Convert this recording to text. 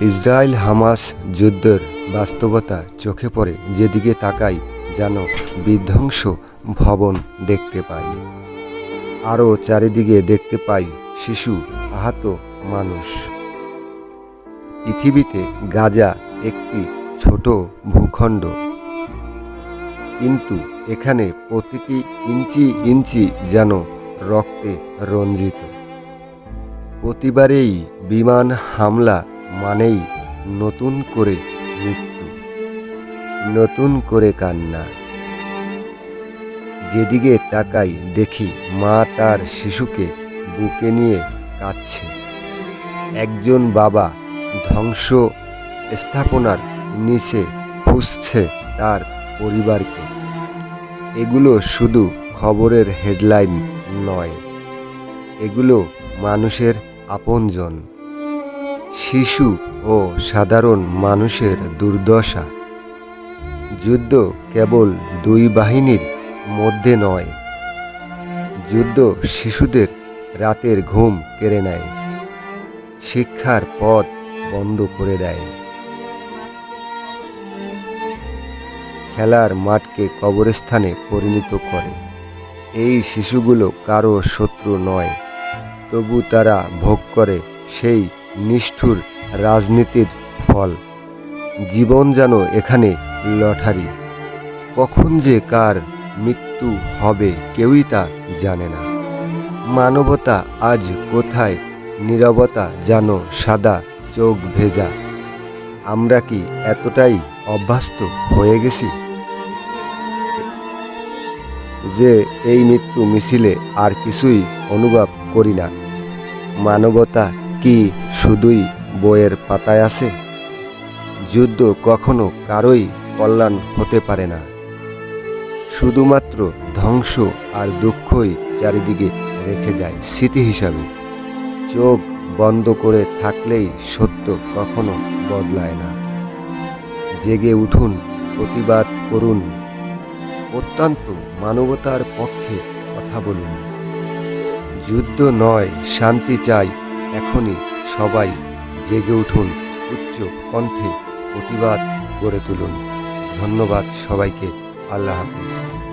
Israel Hamas যুদ্ধের বাস্তবতা চোখে পড়ে যেদিকে তাকাই, যেন বিধ্বংস ভবন দেখতে পাই। আরও চারিদিকে দেখতে পাই শিশু, আহত মানুষ। পৃথিবীতে গাজা একটি ছোট ভূখণ্ড। কিন্তু এখানে প্রতিটি ইঞ্চি ইঞ্চি যেন রক্তে রঞ্জিত। প্রতিবারেই বিমান হামলা মানেই নতুন করে মৃত্যু, নতুন করে কান্না। যেদিকে তাকাই দেখি মা তার শিশুকে বুকে নিয়ে কাঁদছে। একজন বাবা ধ্বংস স্থাপনার নিচে খুঁজছে তার পরিবারকে। এগুলো শুধু খবরের হেডলাইন নয়, এগুলো মানুষের আপনজন। শিশু ও সাধারণ মানুষের দুর্দশা। যুদ্ধ কেবল দুই বাহিনীর মধ্যে নয়, যুদ্ধ শিশুদের রাতের ঘুম কেড়ে নেয়, শিক্ষার পথ বন্ধ করে দেয়। খেলার মাঠকে কবরস্থানে পরিণত করে। এই শিশুগুলো কারও শত্রু নয়, তবু তারা ভোগ করে সেই নিষ্ঠুর রাজনীতির ফল। জীবন যেন এখানে লটারি কখন যে কার মৃত্যু হবে কেউই তা জানে না। মানবতা আজ কোথায়, নীরবতা যেন সাদা চোখ ভেজা। আমরা কি এতটাই অভ্যস্ত হয়ে গেছি? যে এই মৃত্যু মিছিলে আর কিছুই অনুভব করি না। মানবতা কি শুধুই বইয়ের পাতায় আছে? যুদ্ধ কখনো কারোই কল্যাণ হতে পারে না। শুধুমাত্র ধ্বংস আর দুঃখই চারিদিকে রেখে যায় স্মৃতি হিসাবে। চোখ বন্ধ করে থাকলেই সত্য কখনো বদলায় না। জেগে উঠুন, প্রতিবাদ করুন, অত্যন্ত মানবতার পক্ষে কথা বলুন। যুদ্ধ নয়, শান্তি চাই এখনই সবাই জেগে উঠুন উচ্চ কণ্ঠে প্রতিবাদ গড়ে তুলুন। ধন্যবাদ সবাইকে। আল্লাহ হাফিজ।